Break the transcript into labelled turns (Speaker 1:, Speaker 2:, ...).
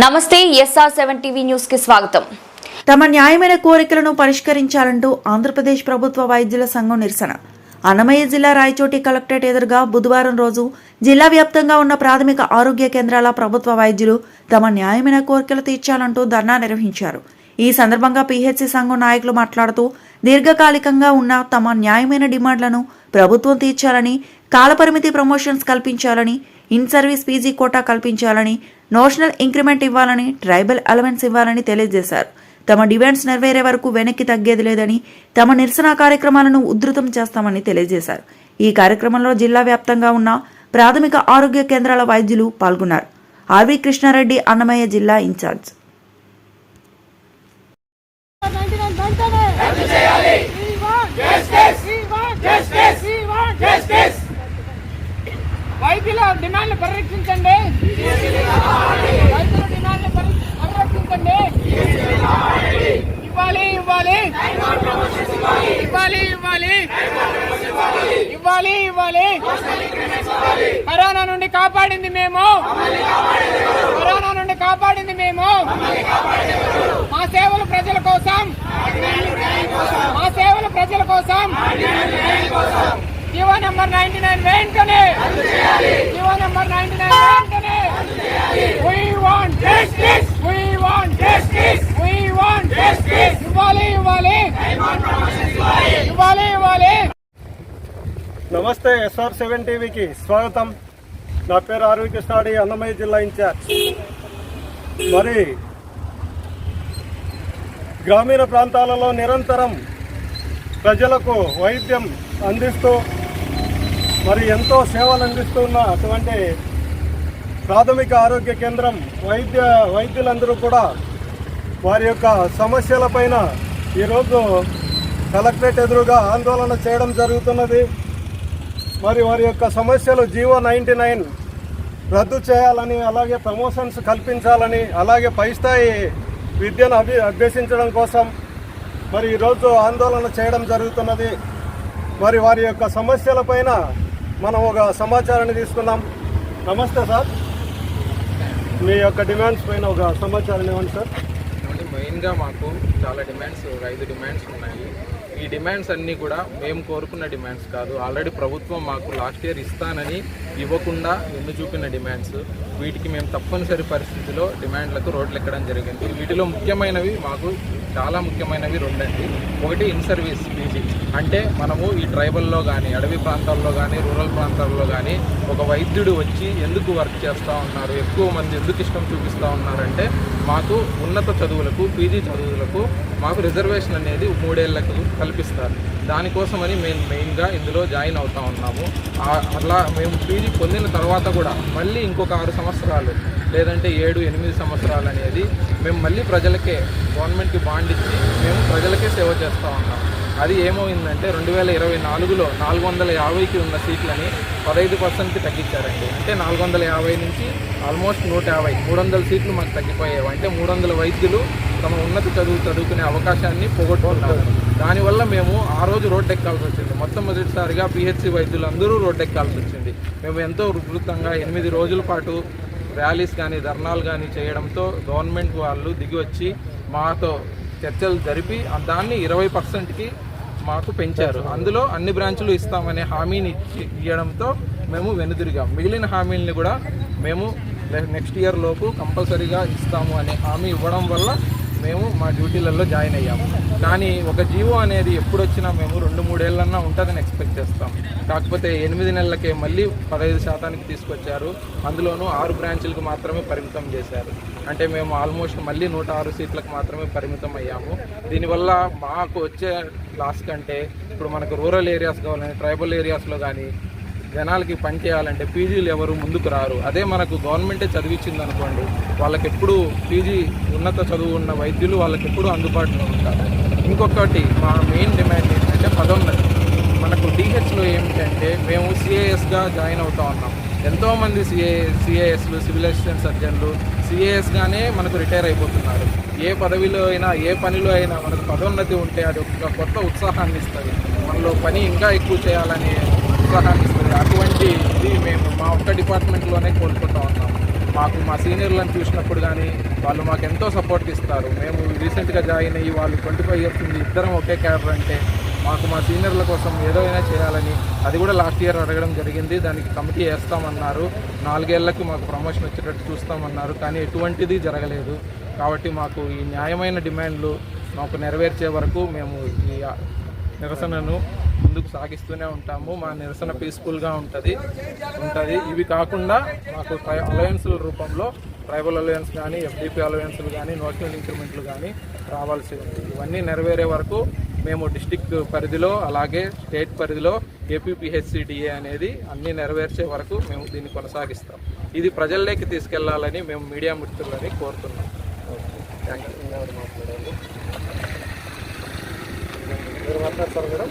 Speaker 1: నమస్తే SR seven TV న్యూస్కి స్వాగతం.
Speaker 2: తమ న్యాయమైన కోరికలను పరిష్కరించాలంటూ ఆంధ్రప్రదేశ్ ప్రభుత్వ వైద్యుల సంఘం నిరసన. అన్నమయ్య జిల్లా రాయచోటి కలెక్టరేట్ ఎదురుగా బుధవారం రోజు జిల్లా వ్యాప్తంగా ఉన్న ప్రాథమిక ఆరోగ్య కేంద్రాల ప్రభుత్వ వైద్యులు తమ న్యాయమైన కోరికలు తీర్చాలంటూ ధర్నా నిర్వహించారు. ఈ సందర్భంగా పీహెచ్సీ సంఘం నాయకులు మాట్లాడుతూ దీర్ఘకాలికంగా ఉన్న తమ న్యాయమైన డిమాండ్లను ప్రభుత్వం తీర్చాలని కాలపరిమితి ప్రమోషన్స్ కల్పించాలని ఇన్ సర్వీస్ పీజీ కోటా కల్పించాలని నోషనల్ ఇంక్రిమెంట్ ఇవ్వాలని ట్రైబల్ అలవెన్స్ ఇవ్వాలని తెలియజేశారు. తమ డిమాండ్స్ నెరవేరే వరకు వెనక్కి తగ్గేది లేదని తమ నిరసన కార్యక్రమాలను ఉధృతం చేస్తామని తెలియజేశారు. ఈ కార్యక్రమంలో జిల్లా వ్యాప్తంగా ఉన్న ప్రాథమిక ఆరోగ్య కేంద్రాల వైద్యులు పాల్గొన్నారు. ఆర్వి కృష్ణారెడ్డి అన్నమయ్య జిల్లా ఇన్ఛార్జ్.
Speaker 3: వైద్యుల డిమాండ్లు పరిరక్షించండి వైద్యుల డిమాండ్లు పరి- పరిరక్షించండి ఇవ్వాలి ఇవ్వాలి ఇవ్వాలి ఇవ్వాలి ఇవ్వాలి ఇవ్వాలి. కరోనా నుండి కాపాడింది మేము. కరోనా నుండి కాపాడింది మేము. మా సేవలు ప్రజల కోసం. మా సేవలు ప్రజల కోసం. జీవో నెంబర్ నైన్టీ నైన్ వెంటనే. జీవో నెంబర్ నైన్టీ నైన్ వెంటనే. We want justice. We want justice. We want justice. ఇవ్వాలి ఇవ్వాలి. ఇవ్వాలి ఇవ్వాలి.
Speaker 4: నమస్తే ఎస్ఆర్ సెవెన్ టీవీకి స్వాగతం. నా పేరు ఆర్వి కృష్ణాడి అన్నమయ్య జిల్లా ఇన్ఛార్జ్. మరి గ్రామీణ ప్రాంతాలలో నిరంతరం ప్రజలకు వైద్యం అందిస్తూ మరి ఎంతో సేవలు అందిస్తున్న అటువంటి ప్రాథమిక ఆరోగ్య కేంద్రం వైద్య వైద్యులందరూ కూడా వారి యొక్క సమస్యలపైన ఈరోజు కలెక్టరేట్ ఎదురుగా ఆందోళన చేయడం జరుగుతున్నది. మరి వారి యొక్క సమస్యలు జీవో నైంటీ నైన్ రద్దు చేయాలని అలాగే ప్రమోషన్స్ కల్పించాలని అలాగే పై స్థాయి విద్యను అభి అభ్యసించడం కోసం మరి ఈరోజు ఆందోళన చేయడం జరుగుతున్నది. మరి వారి యొక్క సమస్యలపైన మనం ఒక సమాచారాన్ని తీసుకున్నాం. నమస్తే సార్. మీ యొక్క డిమాండ్స్ పైన ఒక సమాచారం ఇవ్వండి సార్.
Speaker 5: మెయిన్గా మాకు చాలా డిమాండ్స్ ఐదు డిమాండ్స్ ఉన్నాయి. ఈ డిమాండ్స్ అన్నీ కూడా మేము కోరుకున్న డిమాండ్స్ కాదు. ఆల్రెడీ ప్రభుత్వం మాకు లాస్ట్ ఇయర్ ఇస్తానని ఇవ్వకుండా నిన్ను చూపిన డిమాండ్స్. వీటికి మేము తప్పనిసరి పరిస్థితిలో డిమాండ్లకు రోడ్లు ఎక్కడం జరిగింది. వీటిలో ముఖ్యమైనవి మాకు చాలా ముఖ్యమైనవి రెండండి. ఒకటి ఇన్ సర్వీస్ పీజీ అంటే మనము ఈ ట్రైబల్లో కానీ అడవి ప్రాంతాల్లో కానీ రూరల్ ప్రాంతాల్లో కానీ ఒక వైద్యుడు వచ్చి ఎందుకు వర్క్ చేస్తూ ఉన్నారు ఎక్కువ మంది ఎందుకు ఇష్టం చూపిస్తూ ఉన్నారంటే మాకు ఉన్నత చదువులకు పీజీ చదువులకు మాకు రిజర్వేషన్ అనేది మూడేళ్ళకు కల్పిస్తారు. దానికోసమని మేము మెయిన్గా ఇందులో జాయిన్ అవుతా ఉన్నాము. అలా మేము పీజీ పొందిన తర్వాత కూడా మళ్ళీ ఇంకొక ఆరు సంవత్సరాలు లేదంటే ఏడు ఎనిమిది సంవత్సరాలు అనేది మేము మళ్ళీ ప్రజలకే గవర్నమెంట్కి బాండ్ ఇచ్చి మేము ప్రజలకే సేవ చేస్తూ ఉన్నాం. అది ఏమైందంటే రెండు వేల ఇరవై నాలుగులో నాలుగు వందల యాభైకి ఉన్న సీట్లని పదహైదు పర్సెంట్కి తగ్గించారండి. అంటే నాలుగు వందల యాభై నుంచి ఆల్మోస్ట్ నూట యాభై మూడు వందల సీట్లు మాకు తగ్గిపోయాయి. అంటే మూడు వందల వైద్యులు తమ ఉన్నత చదువు చదువుకునే అవకాశాన్ని పోగొట్టుకున్నారు. దానివల్ల మేము ఆ రోజు రోడ్డు ఎక్కాల్సి వచ్చింది. మొట్టమొదటిసారిగా పిహెచ్సి వైద్యులు అందరూ రోడ్డు ఎక్కాల్సి వచ్చింది. మేము ఎంతో ఉధృతంగా ఎనిమిది రోజుల పాటు ర్యాలీస్ కానీ ధర్నాలు కానీ చేయడంతో గవర్నమెంట్ వాళ్ళు దిగి వచ్చి మాతో చర్చలు జరిపి దాన్ని ఇరవై పర్సెంట్కి మాకు పెంచారు. అందులో అన్ని బ్రాంచులు ఇస్తామనే హామీని ఇచ్చి ఇవ్వడంతో మేము వెనుదిరిగాం. మిగిలిన హామీలని కూడా మేము నెక్స్ట్ ఇయర్ లోపు కంపల్సరీగా ఇస్తాము అనే హామీ ఇవ్వడం వల్ల మేము మా డ్యూటీలలో జాయిన్ అయ్యాము. కానీ ఒక జీవో అనేది ఎప్పుడు వచ్చినా మేము రెండు మూడేళ్ళన్నా ఉంటుందని ఎక్స్పెక్ట్ చేస్తాం. కాకపోతే ఎనిమిది నెలలకే మళ్ళీ పదహైదు శాతానికి తీసుకొచ్చారు. అందులోనూ ఆరు బ్రాంచులకు మాత్రమే పరిమితం చేశారు. అంటే మేము ఆల్మోస్ట్ మళ్ళీ నూట ఆరు సీట్లకు మాత్రమే పరిమితం అయ్యాము. దీనివల్ల మాకు వచ్చే లాస్ కంటే ఇప్పుడు మనకు రూరల్ ఏరియాస్ కావాలని ట్రైబల్ ఏరియాస్లో కానీ జనాలకి పని చేయాలంటే పీజీలు ఎవరు ముందుకు రారు. అదే మనకు గవర్నమెంటే చదివించింది అనుకోండి వాళ్ళకి ఎప్పుడు పీజీ ఉన్నత చదువు ఉన్న వైద్యులు వాళ్ళకి ఎప్పుడు అందుబాటులో ఉంటారు. ఇంకొకటి మా మెయిన్ డిమాండ్ ఏంటంటే పదోన్నతి. మనకు డిహెచ్లో ఏమిటంటే మేము సిఏఎస్గా జాయిన్ అవుతా ఉన్నాం. ఎంతోమంది సిఏ సిఏఎస్లు సివిల్ అసిస్టెంట్ సర్జన్లు సిఏఎస్గానే మనకు రిటైర్ అయిపోతున్నారు. ఏ పదవిలో అయినా ఏ పనిలో అయినా మనకు పదోన్నతి ఉంటే అది ఒక కొత్త ఉత్సాహాన్ని ఇస్తుంది. మనలో పని ఇంకా ఎక్కువ చేయాలనే ఉత్సాహాన్ని అటువంటిది అటువంటి మేము మా ఒక్క డిపార్ట్మెంట్లోనే కోల్పోతా ఉన్నాం. మాకు మా సీనియర్లను చూసినప్పుడు కానీ వాళ్ళు మాకు ఎంతో సపోర్ట్ ఇస్తారు. మేము రీసెంట్గా జాయిన్ అయ్యి వాళ్ళు ట్వంటీ ఫైవ్ ఇయర్స్ ఉంది. ఇద్దరం ఒకే క్యాడర్ అంటే మాకు మా సీనియర్ల కోసం ఏదో అయినా చేయాలని అది కూడా లాస్ట్ ఇయర్ అడగడం జరిగింది. దానికి కమిటీ వేస్తామన్నారు. నాలుగేళ్ళకు మాకు ప్రమోషన్ వచ్చేటట్టు చూస్తామన్నారు. కానీ ఎటువంటిది జరగలేదు. కాబట్టి మాకు ఈ న్యాయమైన డిమాండ్లు మాకు నెరవేర్చే వరకు మేము ఈ నిరసనను ముందుకు సాగిస్తూనే ఉంటాము. మా నిరసన పీస్ఫుల్గా ఉంటుంది. ఉంటుంది. ఇవి కాకుండా మాకు ట్రై- అలయన్స్ల రూపంలో ట్రైబల్ అలయన్స్ కానీ ఎఫ్డిపి అలయన్స్లు కానీ నోషనల్ ఇంక్రిమెంట్లు కానీ రావాల్సి ఉంది. ఇవన్నీ నెరవేరే వరకు మేము డిస్టిక్ పరిధిలో అలాగే స్టేట్ పరిధిలో ఏపీపీహెచ్సిడిఏ అనేది అన్నీ నెరవేర్చే వరకు మేము దీన్ని కొనసాగిస్తాం. ఇది ప్రజల్లోకి తీసుకెళ్ళాలని మేము మీడియా మిత్రులని కోరుతున్నాం. థ్యాంక్ యూ
Speaker 4: మీరు మాట్లాడతారు మేడం.